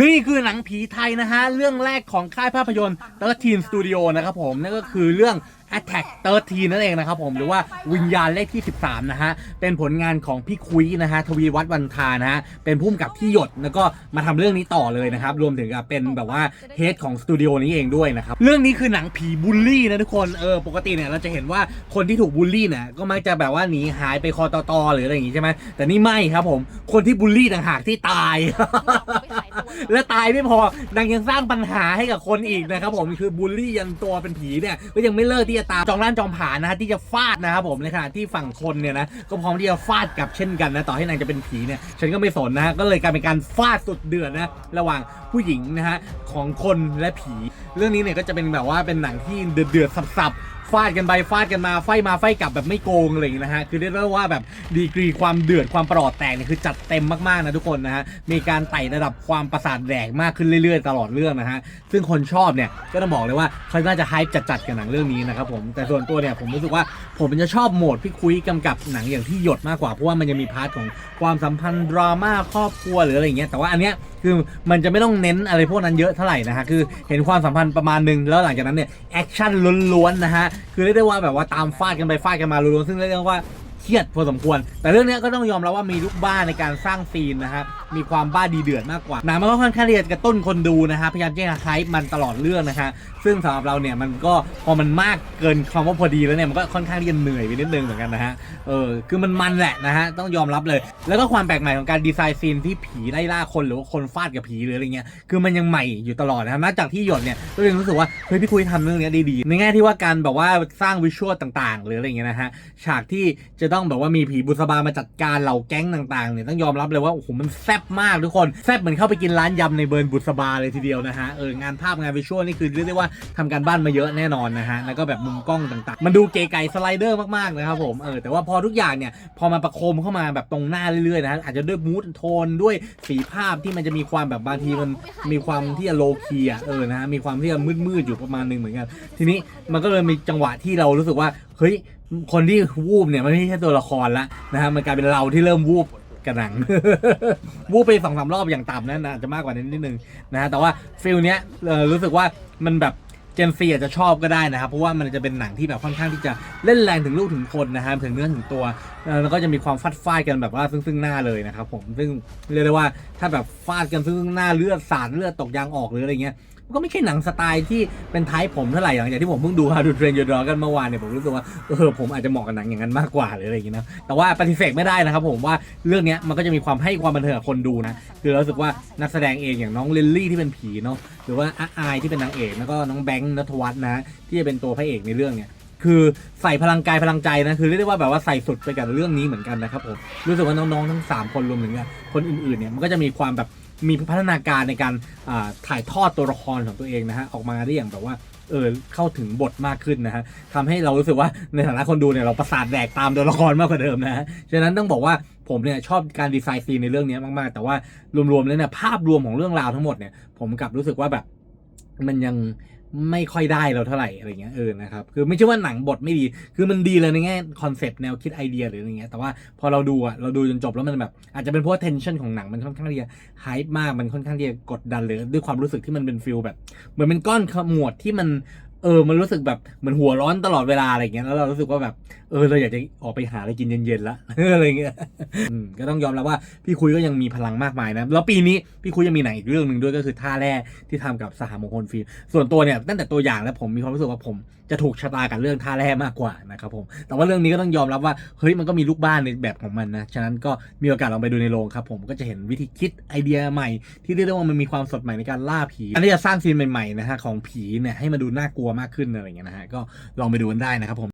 นี่คือหนังผีไทยนะฮะ เรื่องแรกของค่ายภาพยนตร์13 Studio นะครับผม นั่นก็คือเรื่อง Attack 13 นั่นเองนะครับผมหรือว่าวิญญาณเลขที่ 13 นะฮะ เป็นผลงานของพี่คุยนะฮะ ทวีวัฒน์วันทานะฮะ เป็นผู้กำกับที่หยด แล้วก็มาทำเรื่องนี้ต่อเลยนะครับ รวมถึงกับเป็นแบบว่าเฮดของสตูดิโอนี้เองด้วยนะครับ เรื่องนี้คือหนังผีบูลลี่นะทุกคน เออ ปกติเนี่ยเราจะเห็นว่าคนที่ถูกบูลลี่เนี่ยก็มักจะแบบว่าหนีหายไปคอตอตอหรืออะไรอย่างงี้ใช่ไหมแต่นี่ไม่ครับผม คนที่บูลลี่ต่างหากที่ตาย และตายไม่พอนางยังสร้างปัญหาให้กับคนอีกนะครับผมคือบูลลี่ยันตัวเป็นผีเนี่ยก็ยังไม่เลิกที่จะตามจองร้านจองผานนะฮะที่จะฟาดนะครับผมในขณะที่ฝั่งคนเนี่ยนะก็พร้อมที่จะฟาดกลับเช่นกันนะต่อให้นางจะเป็นผีเนี่ยฉันก็ไม่สนนะฮะก็เลยกลายเป็นการฟาดสุดเดือดนะระหว่างผู้หญิงนะฮะของคนและผี เรื่องนี้เนี่ยก็จะเป็นแบบว่าเป็นหนังที่เดือดเดือดๆสับๆ ฟาดกันไปฟาดกันมาไฟมาไฟกลับแบบไม่โกงอะไรอย่างเลยนะฮะคือเรียกได้ว่าแบบดีกรีความเดือดความประหลอดแตกเนี่ยคือจัดเต็มมากๆนะทุกคนนะฮะมีการไต่ระดับความประสาทแดกมากขึ้นเรื่อยๆ ตลอดเรื่องนะฮะซึ่งคนชอบเนี่ยก็ต้องบอกเลยว่าเขาน่าจะไฮป์จัดๆกับหนังเรื่องนี้นะครับผมแต่ส่วนตัวเนี่ยผมรู้สึกว่าผมจะชอบโหมดพี่คุยกำกับหนังอย่างที่หยดมากกว่าเพราะว่ามันจะมีพาร์ทของความสัมพันธ์ดราม่าครอบครัวหรืออะไรอย่างเงี้ยแต่ว่าอันเนี้ยคือมันจะไม่ต้องเน้นอะไรพวกนั้นเยอะเท่าไหร่นะฮะคือเห็นความสัมพันธ์ประมาณนึงแล้วหลังจากนั้นเนี่ยแอคชั่นล้วนๆนะฮะคือเรียกได้ว่าแบบว่าตามฟาดกันไปฟาดกันมาล้วนๆซึ่งเรียกได้ว่าเครียดพอสมควร แต่เรื่องนี้ก็ต้องยอมรับว่ามีลูกบ้านในการสร้างซีนนะครับมีความบ้าดีเดือดมากกว่าหนังมันก็ค่อนข้างที่จะกระตุ้นคนดูนะฮะพยายามที่จะไฮป์มันตลอดเรื่องนะฮะซึ่งสำหรับเราเนี่ยมันก็พอมันมากเกินความว่าพอดีแล้วเนี่ยมันก็ค่อนข้างที่จะเหนื่อยไปนิดนึงเหมือนกันนะฮะเออคือมันมันแหละนะฮะต้องยอมรับเลย แล้วก็ความแปลกใหม่ของการดีไซน์ซีนที่ผีไล่ล่าคนหรือว่าคนฟาดกับผีหรืออะไรเงี้ยคือมันยังใหม่อยู่ตลอดนะครับนอกจากที่หยดเนี่ยก็ยังรู้สึกว่าเฮ้ยพี่คุยทำเรื่องเนี้ยดีๆในแง่ที่ว่าการแบบว่าสร้างวิชวลต่างๆ หรืออะไรเงี้ยนะฮะฉากที่จะต้องแบบว่ามีผีบุษบามาจัดการเหล่าแก๊งต่างๆเนี่ยต้องยอมรับเลยว่าโอ้โหมันแซ่บบมากทุกคน แซ่บเหมือนเข้าไปกินร้านยำในเบิร์นบุษบาเลยทีเดียวนะฮะ เอองานภาพงานวิชวลนี่คือเรียกได้ว่าทำการบ้านมาเยอะแน่นอนนะฮะ แล้วก็แบบมุมกล้องต่างๆ มันดูเก๋ไก่สไลเดอร์มากๆนะครับผม เออ แต่ว่าพอทุกอย่างเนี่ย พอมาประโคมเข้ามาแบบตรงหน้าเรื่อยๆนะฮะอาจจะด้วยมูดโทนด้วยสีภาพที่มันจะมีความแบบบางทีมันมีความที่จะโลคีอะ เออ นะฮะมีความที่จะมืดๆอยู่ประมาณหนึงเหมือนกัน ทีนี้มันก็เลยมีจังหวะที่เรารู้สึกว่า เฮ้ย คนที่วูบเนี่ยมันไม่ใช่ตัวละครละนะฮะ มันกลายเป็นเราที่เริ่มวูบ กับหนัง วูบไปสองสามรอบอย่างต่ำนั่นนะอาจจะมากกว่านั้นนิดนึงนะฮะแต่ว่าฟิลเนี้ยเออรู้สึกว่ามันแบบเจนซีอาจจะชอบก็ได้นะครับ เพราะว่ามันจะเป็นหนังที่แบบค่อนข้างที่จะเล่นแรงถึงลูกถึงคนนะฮะถึงเนื้อถึงตัวแล้วก็จะมีความฟัดฟาดกันแบบว่าซึ่งซึ่งหน้าเลยนะครับผมซึ่งเรียกได้ว่าถ้าแบบฟาดกันซึ่งซึ่งหน้าเลือดสาดเลือดตกยางออกหรืออะไรเงี้ย ก็ไม่ใช่หนังสไตล์ที่เป็นไทป์ผมเท่าไหร่หลังจากที่ผมเพิ่งดู How to Train Your Dragon กันเมื่อวานเนี่ยผมรู้สึกว่าเออผมอาจจะเหมาะกับหนังอย่างนั้นมากกว่าหรืออะไรอย่างเงี้ยนะแต่ว่าปฏิเสธไม่ได้นะครับผมว่าเรื่องเนี้ยมันก็จะมีความให้ความบันเทิงกับคนดูนะคือเรารู้สึกว่านักแสดงเองอย่างน้องลิลลี่ที่เป็นผีเนาะหรือว่าอาอายที่เป็นนางเอกแล้วก็น้องแบงค์นัทวัฒน์นะที่จะเป็นตัวพระเอกในเรื่องเนี่ยคือใส่พลังกายพลังใจนะคือเรียกได้ว่าแบบว่าใส่สุดไปกับเรื่องนี้เหมือนกันนะครับผมรู้สึกว่าน้องๆทั้งสามคนรวมถึงคนอื่นๆเนี่ยมันก็จะมีความแบบ มีพัฒนาการในการถ่ายทอดตัวละครของตัวเองนะฮะออกมาได้อย่างแบบว่าเออเข้าถึงบทมากขึ้นนะฮะทำให้เรารู้สึกว่าในฐานะคนดูเนี่ยเราประสาทแดกตามตัวละครมากกว่าเดิมนะฮะฉะนั้นต้องบอกว่าผมเนี่ยชอบการดีไซน์ซีนในเรื่องนี้มากๆ แต่ว่ารวมๆแล้วเนี่ยภาพรวมของเรื่องราวทั้งหมดเนี่ยผมกลับรู้สึกว่าแบบ มันยังไม่ค่อยได้เราเท่าไหร่อะไรเงี้ยเออนะครับคือไม่ใช่ว่าหนังบทไม่ดี คือมันดีเลยในแง่คอนเซปต์แนวคิดไอเดียหรืออะไรเงี้ยแต่ว่าพอเราดูอะเราดูจนจบแล้วมันแบบอาจจะเป็นเพราะว่า tension ของหนังมันค่อนข้างที่จะไฮป์มากมันค่อนข้างที่จะกดดันเลยด้วยความรู้สึกที่มันเป็นฟิลแบบ เหมือนเป็นก้อนขมวดที่มัน เออ มันรู้สึกแบบเหมือนหัวร้อนตลอดเวลาอะไรเงี้ย แล้วเรารู้สึกว่าแบบ เออ เราอยากจะออกไปหาอะไรกินเย็นๆละ อะไรเงี้ยก็ต้องยอมรับว่าพี่คุยก็ยังมีพลังมากมายนะ แล้วปีนี้พี่คุยยังมีหนังอีกเรื่องหนึ่งด้วยก็คือท่าแร่ที่ทำกับสหมงคลฟิล์ม ส่วนตัวเนี่ยตั้งแต่ตัวอย่างแล้วผมมีความรู้สึกว่าผมจะถูกชะตากับเรื่องท่าแร่มากกว่านะครับผม แต่ว่าเรื่องนี้ก็ต้องยอมรับว่า เฮ้ย มันก็มีลูกบ้านในแบบของมันนะ ฉะนั้นก็มีโอกาสลองไปดูในโรงครับผม ก็จะเห็นวิธีคิดไอเดียใหม่ ที่เรียกได้ว่ามันมีความสดใหม่ในการล่าผีอันนี้จะสร้างซีนใหม่ๆนะฮะของผีเนี่ยให้มาดูน่ากลัวมากขึ้นอะไรอย่างเงี้ยนะฮะก็ลองไปดูกันได้นะครับผม